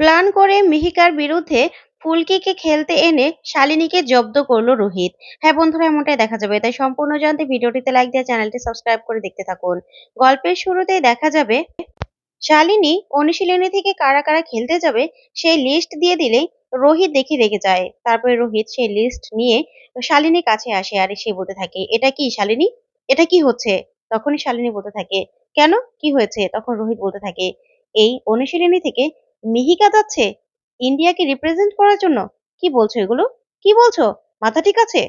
Plan করে মিহিকার বিরুদ্ধে ফুলকিকে খেলতে এনে শালিনীকে জব্দ করল রোহিত। হ্যাঁ বন্ধুরা, এমনটাই দেখা যাবে। তাই সম্পূর্ণ জানতে ভিডিওটিতে লাইক দিয়ে চ্যানেলটি সাবস্ক্রাইব করে দেখতে থাকুন। গল্পের শুরুতেই দেখা যাবে, শালিনী অনুশীলনী থেকে কারা কারা খেলতে যাবে সেই লিস্ট দিয়ে দিলেই রোহিত দেখে রেগে যায়। তারপরে রোহিত সেই লিস্ট নিয়ে শালিনীর কাছে আসে আর সে বলতে থাকে, এটা কি শালিনী? এটা কি হচ্ছে? তখনই শালিনী বলতে থাকে, কেন? কি হয়েছে? তখন রোহিত বলতে থাকে, এই অনুশীলনী থেকে মিহিকা যাচ্ছে ইন্ডিয়াকে রিপ্রেজেন্ট করার জন্য? কি বলছো এগুলো? কি বলছো? মাথা ঠিক আছে?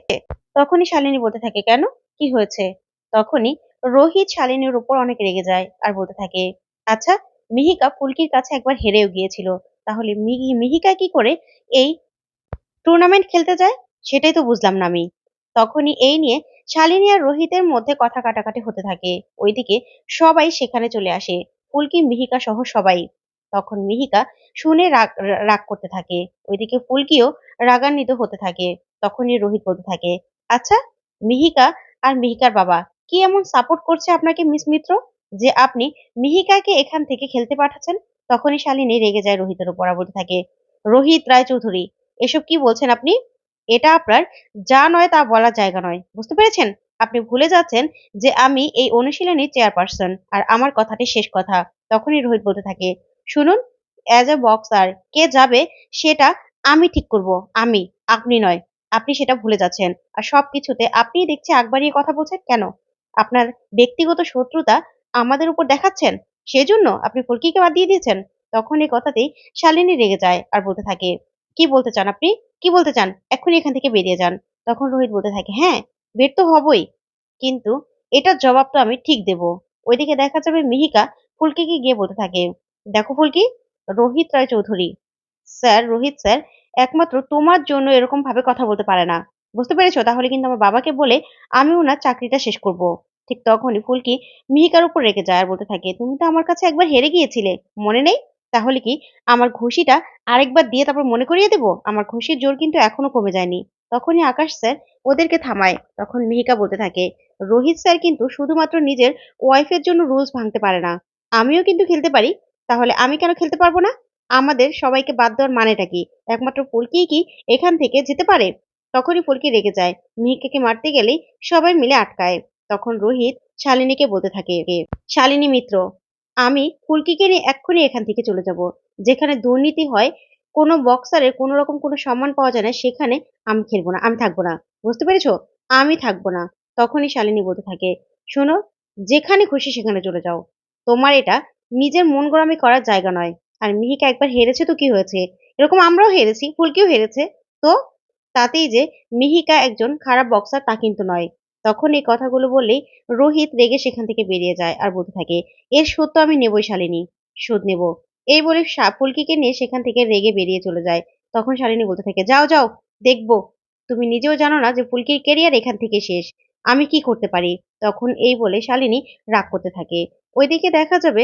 তখনই শালিনী বলতে থাকে, কেন? কি হয়েছে? তখনই রোহিত শালিনীর উপর অনেক রেগে যায় আর বলতে থাকে আচ্ছা মিহিকা ফুলকির কাছে একবার হেরেও গিয়েছিল। তাহলে মিহি, মিহিকা কি করে এই টুর্নামেন্ট খেলতে যায়? সেটাই তো বুঝলাম না আমি। তখনই এই নিয়ে শালিনী আর রোহিতের মধ্যে কথা কাটাকাটি হতে থাকে। ওইদিকে সবাই সেখানে চলে আসে। ফুলকি, মিহিকা সহ সবাই। তখন মিহিকা শুনে রাগ রাগ করতে থাকে। ওইদিকে ফুলকিও রাগান্বিত হতে থাকে। তখনই রোহিত বলতে থাকে আচ্ছা মিহিকা আর মিহিকার বাবা কি এমন সাপোর্ট করছে আপনাকে মিস মিত্র? যে আপনি মিহিকাকে এখান থেকে খেলতে পাঠাচ্ছেন? তখনই শালিনী রেগে যায় রোহিতের উপর বলতে থাকে, রোহিত রায়চৌধুরী, এসব কি বলছেন আপনি? এটা আপনার যা নয় তা বলার জায়গা নয়। বুঝতে পেরেছেন? আপনি ভুলে যাচ্ছেন যে আমি এই অনুশীলনীর চেয়ারপারসন আর আমার কথাটি শেষ কথা। তখনই রোহিত বলতে থাকে শুনুন অ্যাজ এ বক্সার কে যাবে সেটা আমি ঠিক করব, আমি, আপনি নয়, আপনি সেটা ভুলে যাচ্ছেন। আর সব কিছুতে আপনি দেখছি আগ বাড়িয়ে কথা বলছেন কেন? আপনার ব্যক্তিগত শত্রুতা আমাদের উপর দেখাচ্ছেন? সেজন্য আপনি ফুলকিকে বাদ দিয়ে দিয়েছেন? তখন এই কথাতেই শালিনী রেগে যায় আর বলতে থাকে, কি বলতে চান আপনি? কি বলতে চান? এক্ষুনি এখান থেকে বেরিয়ে যান। তখন রোহিত বলতে থাকে হ্যাঁ বের তো হবই, কিন্তু এটার জবাব তো আমি ঠিক দেব। ওইদিকে দেখা যাবে মিহিকা ফুলকিকে গিয়ে বলতে থাকে দেখো ফুলকি রোহিত রায় চৌধুরী। স্যার, রোহিত স্যার, একমাত্র তোমার জন্য এরকম ভাবে কথা বলতে পারে না। বুঝতে পেরেছ? তাহলে কিন্তু আমার বাবাকে বলে আমি ওনার চাকরিটা শেষ করব। ঠিক তখনই ফুলকি মিহিকার উপর রেখে যায় আর বলতে থাকে, তুমি তো আমার কাছে একবার হেরে গিয়েছিলে, মনে নেই? তাহলে কি আমার ঘুষিটা আরেকবার দিয়ে তারপর মনে করিয়ে দেবো? আমার ঘুষির জোর কিন্তু এখনও কমে যায়নি। তখনই আকাশ স্যার ওদেরকে থামায়। তখন মিহিকা বলতে থাকে, রোহিত স্যার কিন্তু শুধুমাত্র নিজের ওয়াইফের জন্য রুলস ভাঙতে পারে না। আমিও কিন্তু খেলতে পারি তাহলে আমি কেন খেলতে পারব না? আমাদের সবাইকে বাদ দেওয়ার মানেটা কি? একমাত্র ফুলকি কি এখান থেকে যেতে পারে? তখনই ফুলকি রেগে যায়। মিহিকাকে মারতে গেলেই সবাই মিলে আটকায়। তখন রোহিত শালিনীকে বলতে থাকে, শালিনী মিত্র, আমি ফুলকিকে নিয়ে এক্ষুনি এখান থেকে চলে যাব। যেখানে দুর্নীতি হয়, কোনো বক্সারের কোনো রকম কোনো সম্মান পাওয়া যায় না, সেখানে আমি খেলব না, আমি থাকব না। বুঝতে পেরেছ? আমি থাকব না। তখনই শালিনী বলতে থাকে, শোনো, যেখানে খুশি সেখানে চলে যাও। তোমার এটা নিজের মন গরমি করার জায়গা নয়। আর মিহিকা একবার হেরেছে তো কি হয়েছে? এরকম আমরাও হেরেছি, ফুলকিও হেরেছে। তো তাতেই যে মিহিকা একজন খারাপ বক্সার তা কিন্তু নয়। তখন এই কথাগুলো বললেই রোহিত রেগে সেখান থেকে বেরিয়ে যায় আর বলতে থাকে, এর শোধ তো আমি নেবই শালিনী, শোধ নেব। এই বলে ফুলকিকে নিয়ে সেখান থেকে রেগে বেরিয়ে চলে যায়। তখন শালিনী বলতে থাকে, যাও যাও, দেখব। তুমি নিজেও জানো না যে ফুলকির কেরিয়ার এখান থেকে শেষ। আমি কি করতে পারি? তখন এই বলে শালিনী রাগ করতে থাকে। ওইদিকে দেখা যাবে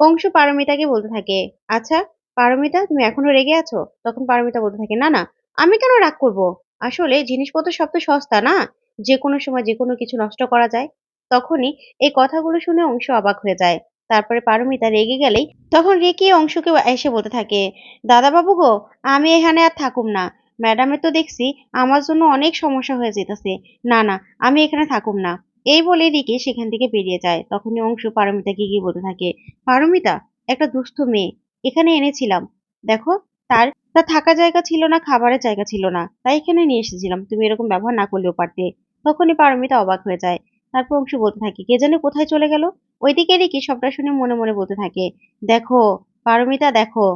অংশু পারমিতাকে বলতে থাকে আচ্ছা পারমিতা, তুমি এখনও রেগে আছো? তখন পারমিতা বলতে থাকে, না না, আমি কেন রাগ করব? আসলে জিনিসপত্র সব তো সস্তা, না? যে কোনো সময় যে কোনো কিছু নষ্ট করা যায়। তখনই এই কথাগুলো শুনে অংশ অবাক হয়ে যায়। তারপরে পারমিতা রেগে গেলেই তখন রেকি অংশকে এসে বলতে থাকে দাদা বাবু গো, আমি এখানে আর থাকুম না। ম্যাডামের তো দেখছি আমার জন্য অনেক সমস্যা হয়ে যেতেছে। না না, আমি এখানে থাকুম না। এই বলে রিকি সেখান থেকে বেরিয়ে যায়। তখনই অংশ পারমিতাকে গিয়ে বলতে থাকে, পারমিতা, একটা দুস্থ মেয়ে। এখানে এনেছিলাম। দেখো, তার তার থাকা জায়গা ছিল না, খাবারের জায়গা ছিল না। তাই এখানে নিয়ে এসেছিলাম। তুমি এরকম ব্যবহার না করলেও পারতে। তখনই পারমিতা অবাক হয়ে যায়। তারপর অংশ বলতে থাকে, কে জানে কোথায় চলে গেল? ওইদিকে রিকি সবটা শুনে মনে মনে বলতে থাকে, দেখো, পারমিতা, দেখো,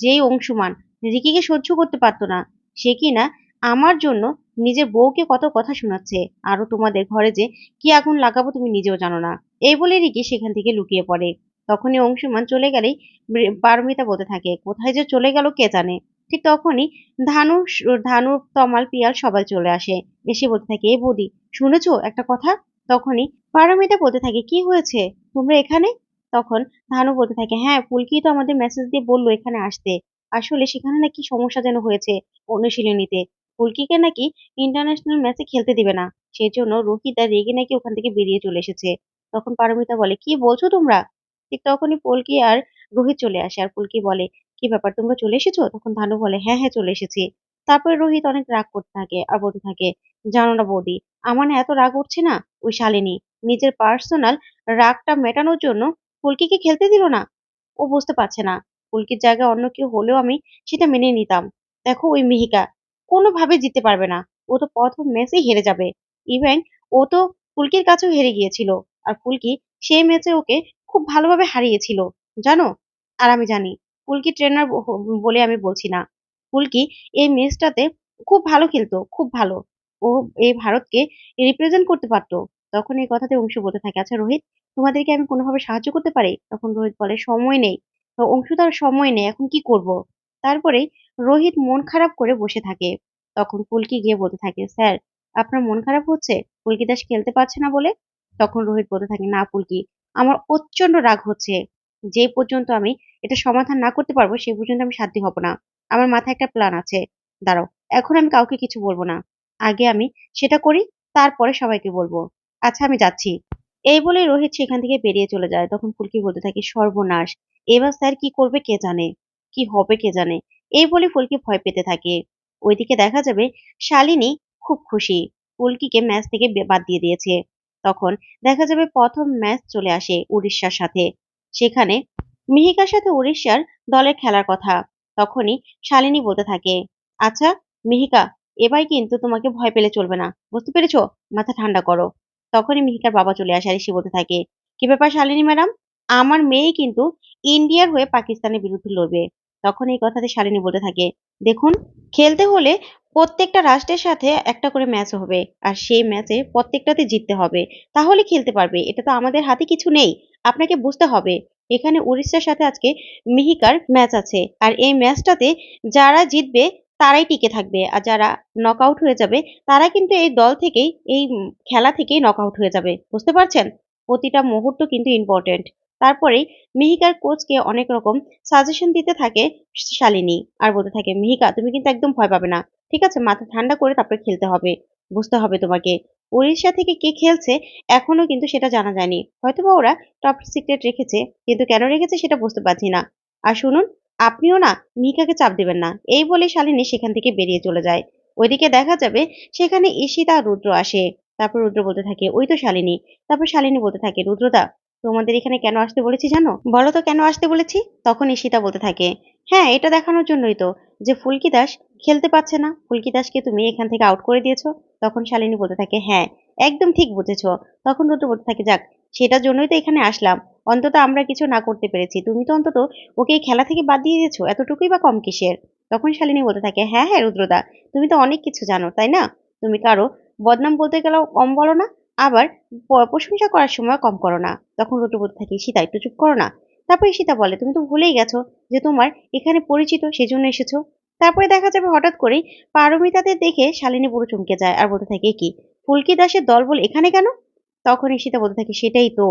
যেই অংশুমান, রিকিকে সহ্য করতে পারতো না। সে কি না আমার জন্য নিজের বউকে কত কথা শোনাচ্ছে? আরও তোমাদের ঘরে যে কি আগুন লাগাবো তুমি নিজেও জানো না। এই বলে রিকি সেখান থেকে লুকিয়ে পড়ে। তখনই অংশুমান চলে গেলেই পারমিতা বলতে থাকে, কোথায় যে চলে গেল কে জানে? ঠিক তখনই ধানু ধানু, তমাল, পিয়াল সবাই চলে আসে। এসে বলতে থাকে, এ বৌদি, শুনেছ একটা কথা? তখনই পারমিতা বলতে থাকে, কি হয়েছে? তোমরা এখানে? তখন ধানু বলতে থাকে হ্যাঁ ফুলকি তো আমাদের মেসেজ দিয়ে বলল এখানে আসতে। আসলে সেখানে নাকি সমস্যা যেন হয়েছে অনুশীলনীতে। ফুলকিকে নাকি ইন্টারন্যাশনাল ম্যাচে খেলতে দিবে না। সেই জন্য রোহিত রেগে নাকি ওখান থেকে বেরিয়ে চলে এসেছে। তখন পারমিতা বলে, কি বলছো তোমরা? ঠিক তখনই পুলকি আর রোহিত চলে আসে আর পুলকি বলে, কি ব্যাপার, তোমরা চলে এসেছ? তখন ধানু বলে হ্যাঁ হ্যাঁ চলে এসেছি। তারপরে রোহিত অনেক রাগ করতে থাকে আর বলতে থাকে, জানো না বৌদি, আমার এত রাগ উঠছে না ওই শালিনী। নিজের পার্সোনাল রাগটা মেটানোর জন্য ফুলকিকে খেলতে দিল না। ও বুঝতে পারছে না। ফুলকির জায়গায় অন্য কেউ হলেও আমি সেটা মেনে নিতাম। দেখো ওই মিহিকা কোনোভাবে জিততে পারবে না। ও তো প্রথম ম্যাচেই হেরে যাবে। ইভেন ও তো ফুলকির কাছেও হেরে গিয়েছিল। আর ফুলকি সেই ম্যাচে ওকে খুব ভালোভাবে হারিয়েছিল। জানো? আর আমি জানি, ফুলকি ট্রেনার বলে আমি বলছি না। ফুলকি এই ম্যাচটাতে খুব ভালো খেলতো, খুব ভালো। ও এই ভারতকে রিপ্রেজেন্ট করতে পারতো। তখন এই কথাতে অংশ বলতে থাকে আচ্ছা রোহিত, তোমাদেরকে আমি কোনোভাবে সাহায্য করতে পারি? তখন রোহিত বলে, সময় নেই। তো অংশু তার সময় নেই, এখন কি করব? তারপরে রোহিত মন খারাপ করে বসে থাকে। তখন পুলকি গিয়ে বলতে থাকে, স্যার, আপনার মন খারাপ হচ্ছে? পুলকি দাস খেলতে পারছে না বলে? তখন রোহিত বলতে থাকে, না পুলকি, আমার প্রচণ্ড রাগ হচ্ছে। যে পর্যন্ত আমি এটা সমাধান না করতে পারব, সেই পর্যন্ত আমি শান্তি হব না। আমার মাথায় একটা প্ল্যান আছে। দাঁড়াও, এখন আমি কাউকে কিছু বলব না। আগে আমি সেটা করি, তারপরে সবাইকে বলব। আচ্ছা আমি যাচ্ছি। এই বলে রোহিত সেখান থেকে বেরিয়ে চলে যায়। তখন ফুলকি বলতে থাকে, সর্বনাশ। এবার স্যার কি করবে কে জানে? কি হবে কে জানে? এই বলে ফুলকি ভয় পেতে থাকে। ওইদিকে দেখা যাবে শালিনী খুব খুশি। ফুলকিকে ম্যাচ থেকে বাদ দিয়ে দিয়েছে। তখন দেখা যাবে প্রথম ম্যাচ চলে আসে উড়িষ্যার সাথে। সেখানে মিহিকার সাথে উড়িষ্যার দলের খেলার কথা। তখনই শালিনী বলতে থাকে আচ্ছা মিহিকা, এবার কিন্তু তোমাকে ভয় পেলে চলবে না। বুঝতে পেরেছ? মাথা ঠান্ডা করো। তখনই মিহিকার বাবা চলে আসে আর এসে বলতে থাকে, কি ব্যাপার শালিনী ম্যাডাম? আমার মেয়ে কিন্তু ইন্ডিয়ার হয়ে পাকিস্তানের বিরুদ্ধে লড়বে। তখন এই কথাতে শালিনী বলতে থাকে, দেখুন, খেলতে হলে প্রত্যেকটা রাষ্ট্রের সাথে একটা করে ম্যাচ হবে, আর সেই ম্যাচে প্রত্যেকটাতে জিততে হবে। তাহলে খেলতে পারবে, এটা তো আমাদের হাতে কিছু নেই, আপনাকে বুঝতে হবে। এখানে উড়িষ্যার সাথে আজকে মিহিকার ম্যাচ আছে, আর এই ম্যাচটাতে যারা জিতবে তারাই টিকে থাকবে, আর যারা নক আউট হয়ে যাবে, তারা কিন্তু এই দল থেকেই, এই খেলা থেকেই নক আউট হয়ে যাবে, বুঝতে পারছেন? প্রতিটা মুহূর্ত কিন্তু ইম্পর্টেন্ট তারপরেই মিহিকার কোচকে অনেক রকম সাজেশন দিতে থাকে শালিনী আর বলতে থাকে, মিহিকা, তুমি কিন্তু একদম ভয় পাবে না। ঠিক আছে, মাথা ঠান্ডা করে তারপরে খেলতে হবে, বুঝতে হবে তোমাকে। উড়িষ্যা থেকে কে খেলছে এখনও কিন্তু সেটা জানা যায়নি। হয়তোবা ওরা টপ সিক্রেট রেখেছে, কিন্তু কেন রেখেছে সেটা বুঝতে পারছি না। আর শুনুন, আপনিও না মিহিকাকে চাপ দেবেন না। এই বলে শালিনী সেখান থেকে বেরিয়ে চলে যায়। ওইদিকে দেখা যাবে সেখানে আর রুদ্র আসে। তারপর রুদ্র বলতে থাকে, ওই তো শালিনী। তারপর শালিনী বলতে থাকে, রুদ্রদা তোমাদের এখানে কেন আসতে বলেছি জানো? বলো তো কেন আসতে বলেছি? তখন ঈশিতা বলতে থাকে হ্যাঁ এটা দেখানোর জন্যই তো যে ফুলকি দাস খেলতে পারছে না। ফুলকি দাসকে তুমি এখান থেকে আউট করে দিয়েছ। তখন শালিনী বলতে থাকে হ্যাঁ একদম ঠিক বুঝেছ তখন রুদ্র বলতে থাকে, যাক, সেটার জন্যই তো এখানে আসলাম। অন্তত আমরা কিছু না করতে পেরেছি। তুমি তো অন্তত ওকে খেলা থেকে বাদ দিয়ে দিয়েছ, এতটুকুই বা কম কিসের? তখন শালিনী বলতে থাকে হ্যাঁ হ্যাঁ রুদ্রদা, তুমি তো অনেক কিছু জানো, তাই না? তুমি কারও বদনাম বলতে গেলেও কম বলো না। আবার প্রশংসা করার সময় কম করো না। তখন রুদ্র বলতে থাকে, সীতা, একটু চুপ করো না। তারপরে সীতা বলে, তুমি তো ভুলেই গেছো যে তোমার এখানে পরিচিত সেজন্য এসেছ। তারপরে দেখা যাবে হঠাৎ করেই পারমিতাদের দেখে শালিনী পুরো চমকে যায় আর বলতে থাকে কি, ফুলকি দাসের দল বল এখানে কেন? তখন সীতা বলতে থাকে, সেটাই তো।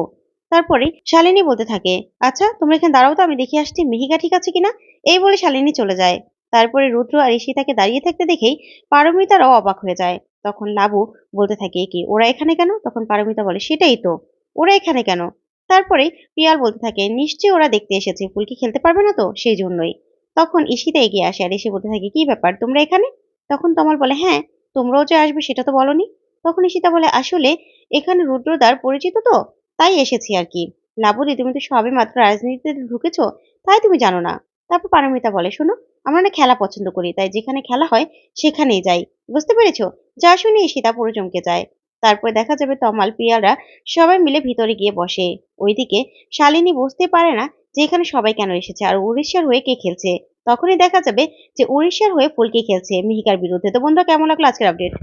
তারপরে শালিনী বলতে থাকে আচ্ছা তোমরা এখানে দাঁড়াও তো, আমি দেখে আসছি মিহিকা ঠিক আছে কিনা? এই বলে শালিনী চলে যায়। তারপরে রুদ্র আর ঈশিতাকে দাঁড়িয়ে থাকতে দেখেই পারমিতারাও অবাক হয়ে যায়। তখন লাবু বলতে থাকে কি, ওরা এখানে কেন? তখন পারমিতা বলে, সেটাই তো, ওরা এখানে কেন? তারপরে পিয়াল বলতে থাকে, নিশ্চয়ই ওরা দেখতে এসেছে, ফুলকি খেলতে পারবে না তো? সেই জন্যই। তখন ঈশিতা এগিয়ে আসে আর এসে বলতে থাকে, কি ব্যাপার, তোমরা এখানে? তখন তমাল বলে হ্যাঁ তোমরাও যে আসবে সেটা তো বলনি। তখন ঈশিতা বলে, আসলে এখানে রুদ্রদার পরিচিত তো, তাই এসেছি আর কি। লাবুদি তুমি তো সবে মাত্র রাজনীতিতে ঢুকেছো, তাই তুমি জানো না। তারপর পারমিতা বলে, শোনো আমরা না খেলা পছন্দ করি, তাই যেখানে খেলা হয় সেখানেই যাই। বুঝতে পেরেছ? যা শুনে সীতা পুরো চমকে যায়। তারপরে দেখা যাবে তমাল পিয়ারা সবাই মিলে ভিতরে গিয়ে বসে। ওইদিকে শালিনী বুঝতে পারে না যে এখানে সবাই কেন এসেছে আর উড়িষ্যার হয়ে কে খেলছে। তখনই দেখা যাবে যে উড়িষ্যার হয়ে ফুলকি খেলছে। মিহিকার বিরুদ্ধে। তো বন্ধুরা, কেমন লাগল আজকের আপডেট